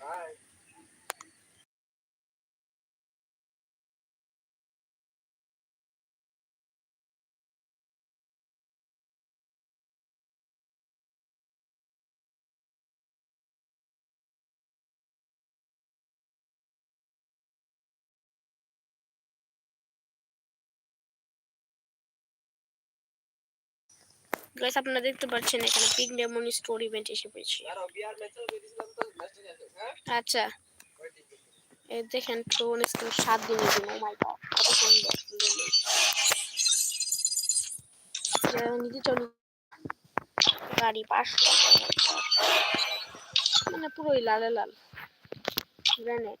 Bye. Guys আপনারা দেখতে পাচ্ছেন এখানে পিক ডেমন স্টোর ইভেন্ট এসে পেয়েছি আচ্ছা এই দেখেন টোন স্টোর সাত দিনের জন্য। ও মাই গড কত সুন্দর। যারা নিতে চলো। গাড়ি পাঁচশো মানে পুরোই লালে লাল। গ্রেনেড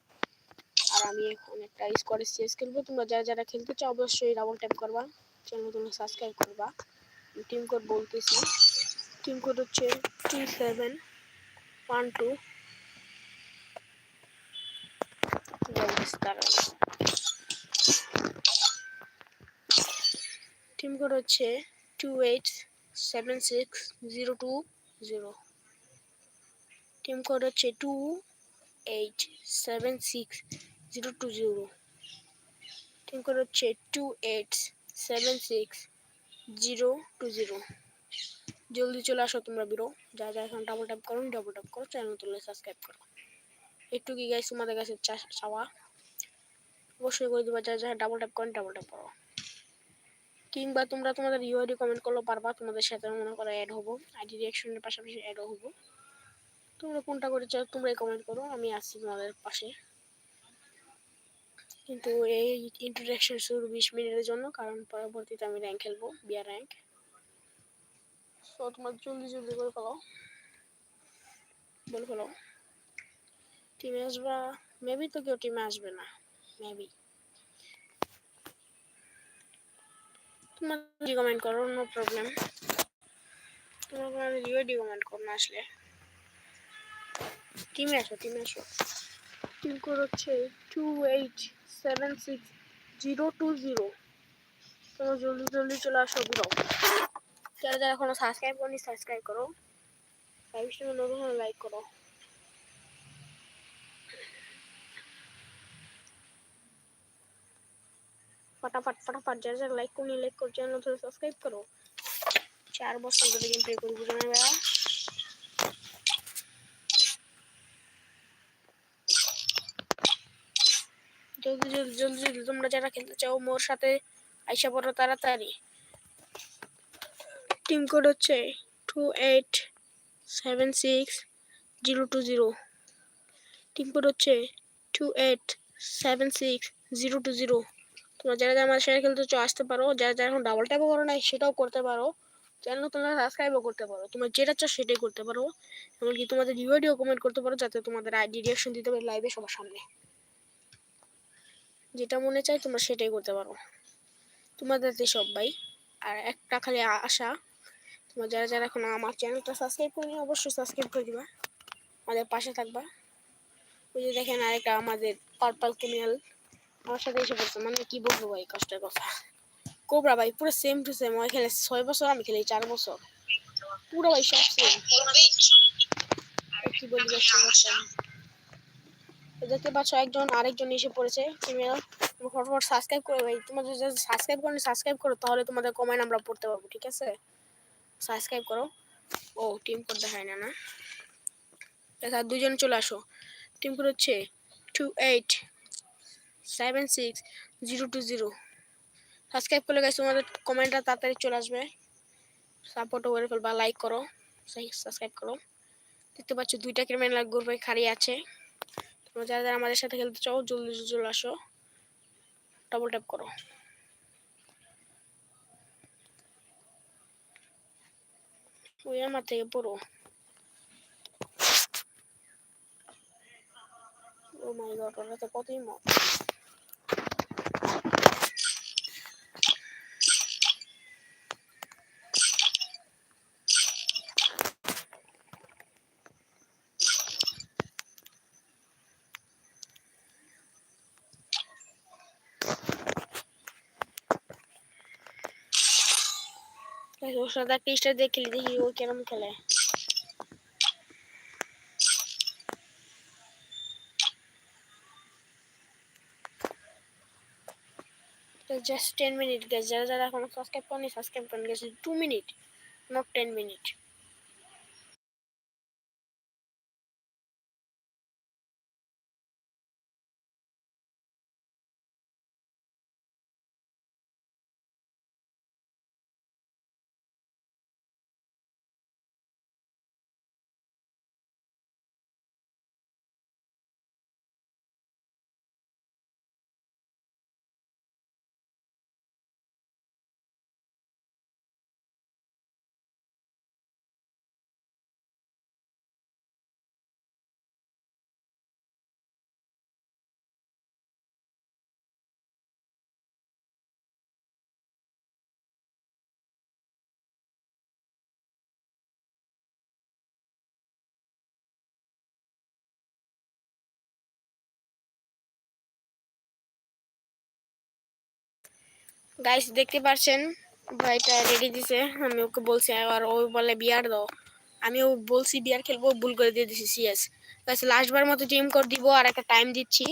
আর আমি এখন একটা স্কোয়ার সিএস খেলব তোমরা যারা যারা খেলতে চাও, অবশ্যই ডাবল ট্যাপ করবা। চ্যানেল তোমরা সাবস্ক্রাইব করবা। টিম কোড বলতেছি। টিম কোড হচ্ছে two seven one two team code হচ্ছে two eight seven six zero two zero team code হচ্ছে two eight seven six zero two zero team code হচ্ছে two eight seven six zero two zero জলদি চলে আসো তোমরা বিরো যা যা এখন ডাবল ট্যাপ করো ডাবল ট্যাপ করো চ্যানেল তুলে সাবস্ক্রাইব করো। একটু কি গাইস তোমাদের কাছে চাওয়া? অবশ্যই করে দিবা, যা যা ডাবল ট্যাপ করেন ডাবল ট্যাপ করো। কিংবা তোমরা তোমাদের ইউআইডি কমেন্ট করলেও পারবা, তোমাদের সাথে মনে করো অ্যাড হব আইডি রিয়াকশনের পাশাপাশি অ্যাডও হব। তোমরা কোনটা করে চাও তোমরাই কমেন্ট করো, আমি আসছি তোমাদের পাশে। কিন্তু এই ইন্ট্রোডাকশন শুরু বিশ মিনিটের জন্য কারণ পরবর্তীতে আমি র্যাঙ্ক খেলব বিয়ার র্যাঙ্ক সো তোমার জলদি জলদি করে ফেলো। বলে ফেলো। টিমে আসবা? মেবি তো কেউ টিমে আসবে না। মেবি তোমার রিকমেন্ড করো নো প্রবলেম তোমার রিও কমেন্ট করো না আসলে। টিমে আসো টিমে আসো। টিম কোড হচ্ছে two eight seven six zero two zero জলদি জলদি চলে আসো ব্রো যারা যারা এখনও সাবস্ক্রাইব করনি সাবস্ক্রাইব করো। নতুন লাইক করো। ফটাফট ফটাফট যারা যারা লাইক করো। চ্যানেল নতুন সাবস্ক্রাইব করো। চার বছর ধরে গেম প্লে করি বুঝো না ভাইয়া জলদি জলদি জলদি জলদি তোমরা যারা খেলতে চাও, মোর সাথে আইসা পড়ো তাড়াতাড়ি। টিম কোড হচ্ছে two eight seven six zero two zero. Team code হচ্ছে two eight seven six zero two zero. তোমরা যারা যারা আমার সাথে খেলতে চাও, আসতে পারো। যারা যারা এখন ডাবল ট্যাপও করো না সেটাও করতে পারো। চ্যানেল তোমরা সাবস্ক্রাইবও করতে পারো। তোমরা যেটা চাও, সেটাই করতে পারো। এমনকি তোমাদের ভিডিও কমেন্ট করতে পারো, যাতে তোমাদের আইডি রিয়াকশন দিতে পারে লাইভে সবার সামনে। যেটা মনে চায় তোমরা সেটাই করতে পারো। তোমাদের সব ভাই আর একটা খালি আশা, তোমরা যারা যারা এখন আমার চ্যানেলটা সাবস্ক্রাইব করিনি, অবশ্যই সাবস্ক্রাইব করে দিবা। আমাদের পাশে থাকবা। ওই যে দেখেন আরেকটা আমাদের পার্পল ক্রিমিনাল আমার সাথে এসে পড়ছে। মানে কি বলব ভাই, কষ্টের কথা। কোবরা ভাই, পুরো সেম টু সেম ওই খেলে ছয় বছর, আমি খেলি চার বছর। পুরো ভাই সব সেম কি বলি কষ্টের দেখতে পাচ্ছ একজন আরেকজন এসে পড়েছে ক্রিমিনাল ফটোফট সাবস্ক্রাইব করে ভাই তোমাদের যদি সাবস্ক্রাইব করো সাবস্ক্রাইব করো, তাহলে তোমাদের কমেন্ট আমরা পড়তে পারব, ঠিক আছে? সাবস্ক্রাইব করো। ও টিম কোড দেখায় না না? দেখা দুজন চলে আসো। টিম কোড হচ্ছে two eight seven six zero two zero subscribe করলে গেছে তোমাদের কমেন্টটা তাড়াতাড়ি চলে আসবে। সাপোর্টও করে ফেলবা লাইক করো। সাবস্ক্রাইব করো। দেখতে পাচ্ছ দুইটা ক্রিমিনাল গ্রুপে খাড়িয়ে আছে। তোমরা যারা যারা আমাদের সাথে খেলতে চাও, জলদি চলে আসো। ডবল ট্যাপ করো। ওই আমার থেকে পড়ো। ও মাই গড ওরা তো কতই মত ওর একটা স্টার খেলি দেখি ও কেরম খেলে just 10 minutes guys যারা যারা এখনও সাবস্ক্রাইব করেনি সাবস্ক্রাইব করেন গেছে 2 মিনিট নট 10 মিনিট গাইস দেখতে পাচ্ছেন ভাইটা রেডি দিছে। আমি ওকে বলছি, আর ও বলে বিয়ার দাও। আমি ও বলছি, বিয়ার খেলব, ভুল করে দিয়ে দিছি সিএস গাইস লাস্টবার মতো টিম কোড দিব আর একটা টাইম দিচ্ছি।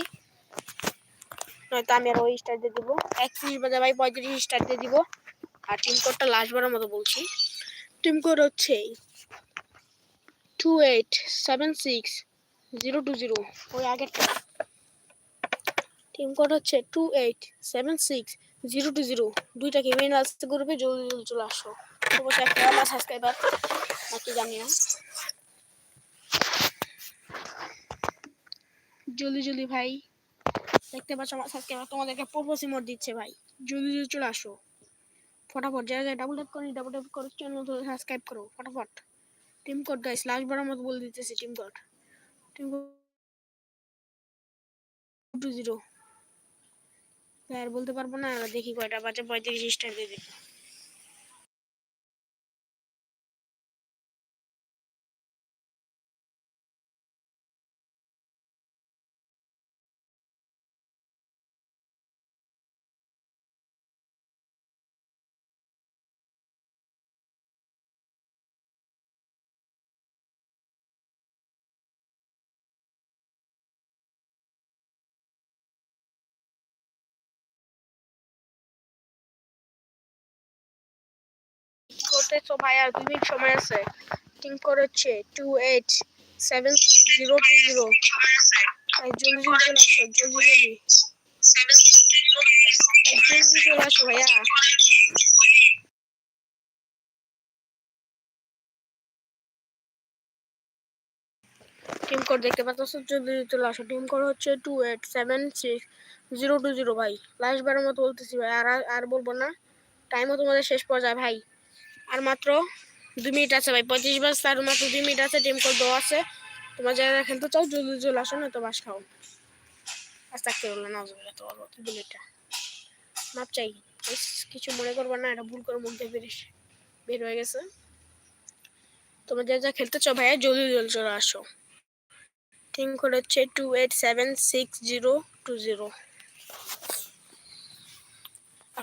নয়তো আমি আর ওই স্টার দিয়ে দিব। একত্রিশ বাজে ভাই, পঁয়ত্রিশ স্টার দিয়ে দিব। আর টিম কোডটা লাস্টবারের মতো বলছি। টিম কোড হচ্ছে two eight seven six zero two zero ওই আগেরটা। টিম কোড হচ্ছে two eight seven six zero two zero. দুইটা কি মেন আসতে গ্রুপে জলদি জলদি চলে আসো। অবশ্যই একটা আমার সাবস্ক্রাইবার নাকি জানি না। জলদি জলদি ভাই। দেখতে পাচ্ছ আমার সাবস্ক্রাইবার তোমাদেরকে প্রপোজ ইমোট দিচ্ছে ভাই। জলদি জলদি চলে আসো। ফটাফট যারা যারা ডাবল ট্যাপ করি ডাবল ট্যাপ করো চ্যানেল ধরে সাবস্ক্রাইব করো, ফটাফট। টিম কোড গাইস লাস্ট বারের মতো বলে দিতেছি team code team code two zero আর বলতে পারব না দেখি কয়টা বাজে পঁয়ত্রিশ স্টার দিয়ে দিই করতেছো ভাই, আর দুই মিনিট সময় আছে। টিম কোড হচ্ছে two eight seven six zero two zero জলদি জলদি চলে আসো, জলদি জলদি। জলদি চলে আসো ভাইয়া টিম কোড দেখতে পাচ্ছ, জলদি চলে আসো। টিম কোড হচ্ছে two eight seven six zero two zero ভাই। লাস্ট বারের মতো বলতেছি ভাই, আর আর বলব না। টাইমও তোমাদের শেষ পর্যায়ে, ভাই। আর মাত্র দুই মিনিট আছে ভাই, পঁচিশ বাস তার মাত্র দুই মিনিট আছে টিম কোড দেওয়া আছে। তোমার যারা খেলতে চাও জলদি জল আসো না তো বাস খাও। আজ থাকতে বলল না তো বুলেটটা। মাপ চাই কিছু মনে করব না, এটা ভুল করে মুখ দিয়ে বেরিয়ে বের হয়ে গেছে। তোমরা যা যা খেলতে চাও ভাইয়া, জলদি জলদি চলে আসো। টিম কোড হচ্ছে two eight seven six zero two zero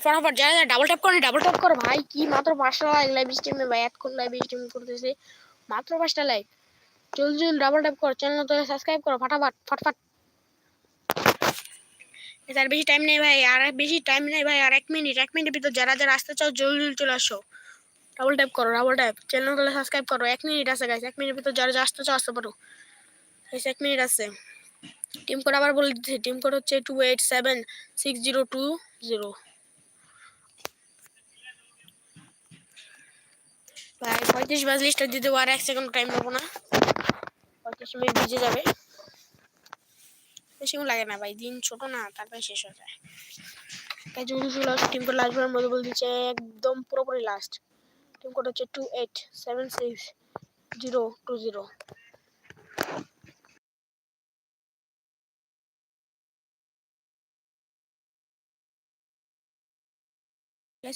ফটাফট যা যা ডাবল ট্যাপ করে ডাবল ট্যাপ করো ভাই কি মাত্র পাঁচটা লাইক লাইভ স্ট্রিমে ভাই এতক্ষণ লাইভ স্ট্রিম করতেছে। মাত্র পাঁচটা লাইক জলদি জলদি ডাবল ট্যাপ করো চ্যানেল তো সাবস্ক্রাইব করো ফটাফট ফটফট। তার বেশি টাইম নেই ভাই আর বেশি টাইম নেই ভাই আর এক মিনিট এক মিনিটের ভিতর যারা যারা আসতে চাও জলদি জলদি চলে আসো। ডাবল ট্যাপ করো ডাবল ট্যাপ চ্যানেল তো সাবস্ক্রাইব করো এক মিনিট আছে গাইস এক মিনিটের ভিতর যারা যা আসতে চাও আসতে পারো। এক মিনিট আছে। টিম কোড আবার বলে দিচ্ছি টিম কোড হচ্ছে two eight seven six zero two zero ভাই, পঁয়ত্রিশ বাজ লিস্টটা দিতে আর এক সেকেন্ড টাইম নেব না। পঁয়ত্রিশ মিনিট ভিজে যাবে। বেশিক্ষণ লাগে না ভাই, দিন ছোট না, তারপরে শেষ হয়ে যায়। তাই চলে আসো টিম কোড লাস্ট মধ্যে বলে দিচ্ছে, একদম পুরোপুরি লাস্ট টিম কোড হচ্ছে two eight seven six zero two zero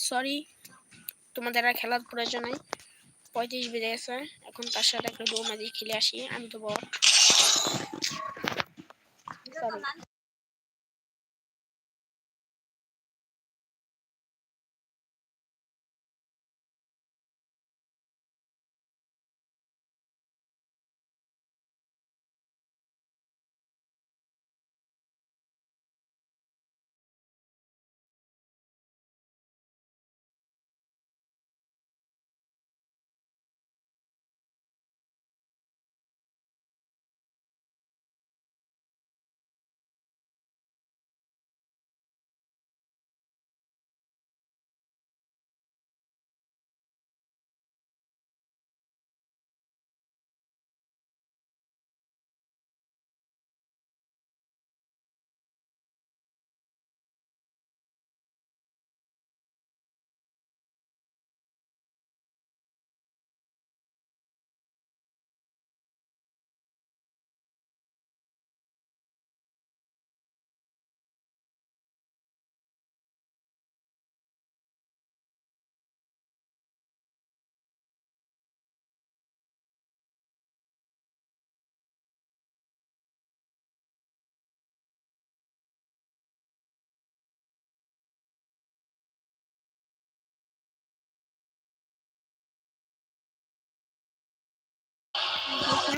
sorry তোমাদের আর খেলার প্রয়োজন নাই। পঁয়ত্রিশ বেজে গেছে। এখন তার সাথে একটা ডোমা দিয়ে খেলে আসি আমি তো বট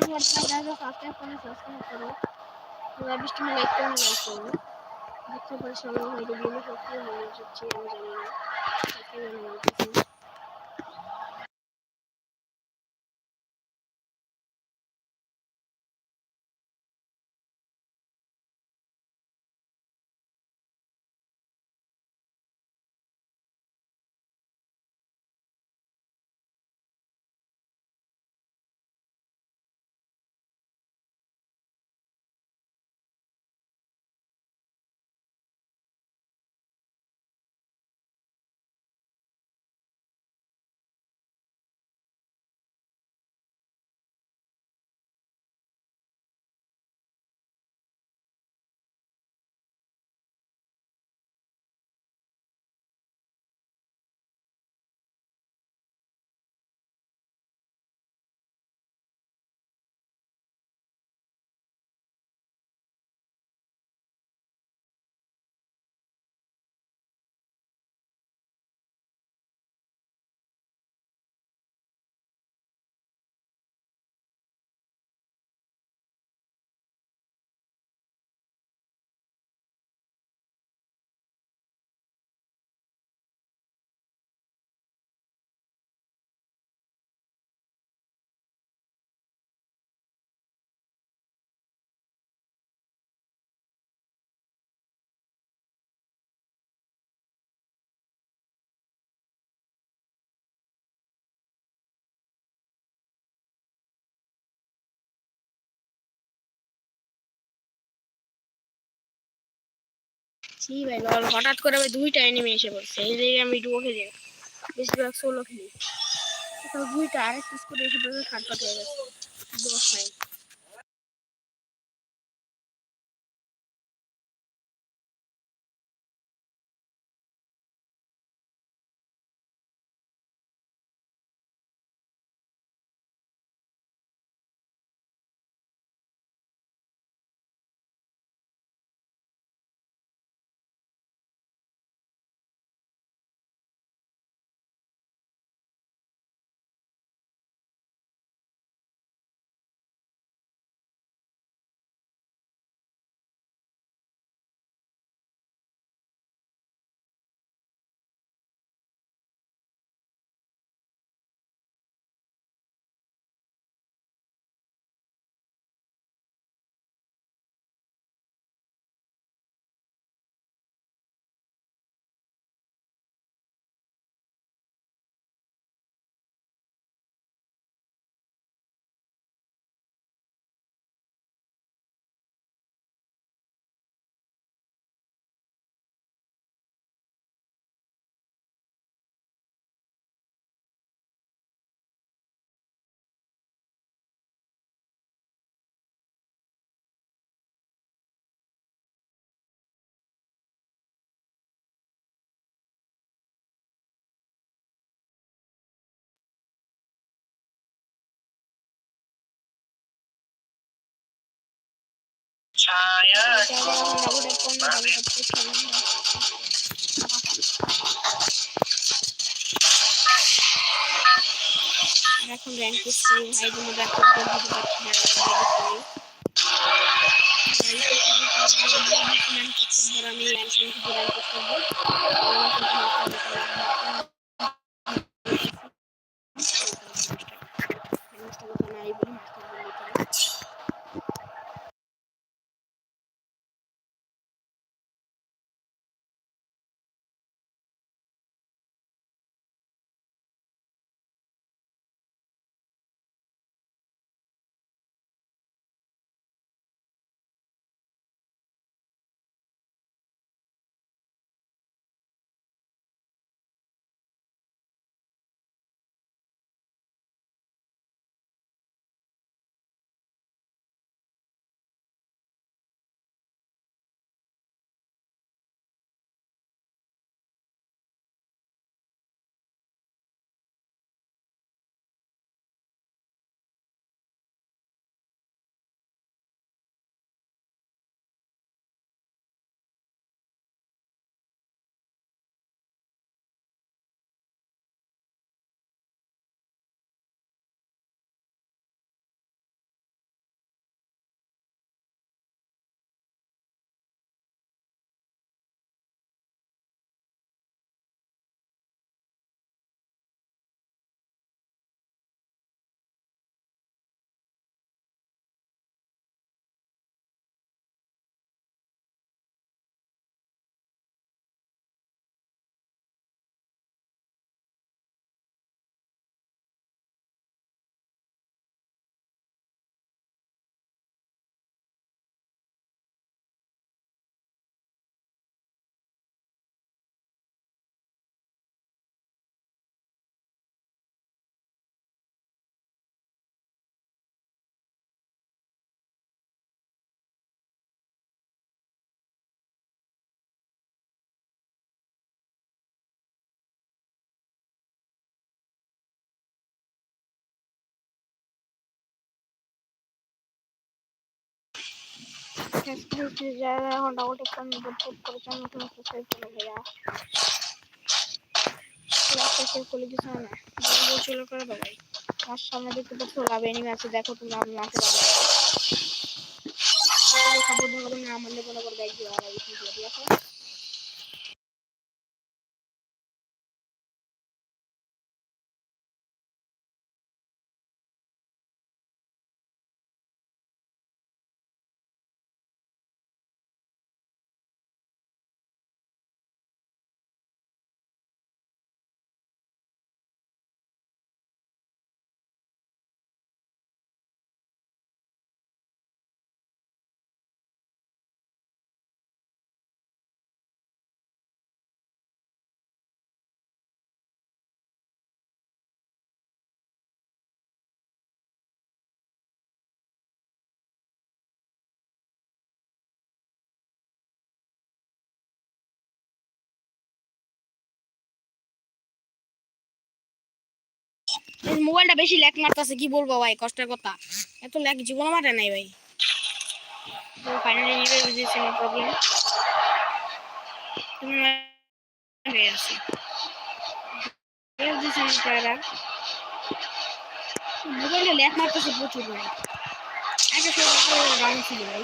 সরি বৃষ্টি লাইক করে লাইক করব দেখতে পারে সবাই হয়তো বিভিন্ন সত্যি হয়ে যাচ্ছে আমি জানি না তাকে জানা বলতেছি ছি ভাই, লল, হঠাৎ করে ভাই দুইটা এনিমি এসে পড়ছে। এই যে আমি ডুবো খেলি বেশিরভাগ সোলো খেলি। দুইটা আরেক পিস করে এসে পড়ে খাটপাট হয়ে গেছে। দশ নাই। ছায়া এটা আবার এখন ডাবল ট্যাপ করুন ডাবল ট্যাপ করছি আর এখন র্যাঙ্ক করছি ভাই জন্য ব্যাক করতে দিতে পারছি না আমি র্যাঙ্ক যারা এখন ডাবল ট্যাপ করেন ডাবল ট্যাপ করে চান নতুন সাবস্ক্রাইব করো ভাইয়া ক্লাসটা করে দেখো তুমি আমি মাকে লেবো করে দেখ আর ঠিক আছে মোবাইলটা বেশি ল্যাগ মারতেছে কি বলব ভাই কষ্টের কথা। এত ল্যাক জীবন মারে নাই ভাই। ফাইনালি নিবে বুঝেছি নো প্রবলেম তুমি হয়ে আছে। বুঝেছি না? তারা মোবাইলে ল্যাগ মারতেছে প্রচুর ভাই। একটা সময় ডাউন ছিল ভাই।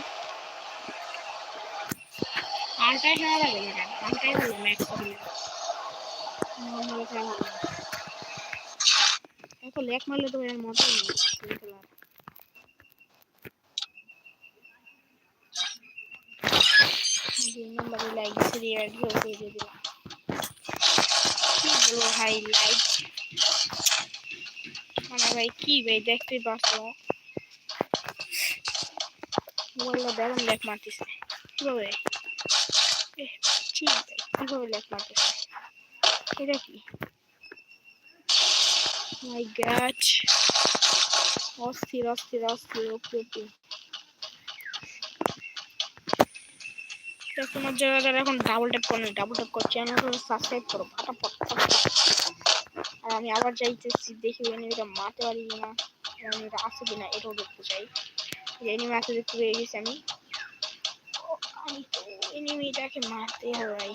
আলটাই খেলা লাগে না ভালো ম্যাক্স ভালো এত লেক মারলে তো এর মতো নেই ভাই কি ভাই দেখতে পাচ্ছ দারুণ লেক মারতেছে কীভাবে ঠিক কীভাবে লেক মারতেছে এটা কি মাই গড অস্থির অস্থির অস্থির ওকে ওকে তোমার যারা এখন ডাবল ট্যাপ করো ডাবল ট্যাপ করো চ্যানেলটা সাবস্ক্রাইব করো ফটাফট আর আমি আবার যাইতেছি দেখি এনিমিটা মারতে পারি কিনা এনিমিটা আছে কিনা এটাও দেখতে চাই এনিমি আছে দেখতে পেয়ে গেছি আমি এনিমিটাকে মারতে হয়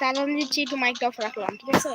চালান দিচ্ছি একটু মাইকটা অফ রাখলাম ঠিক আছে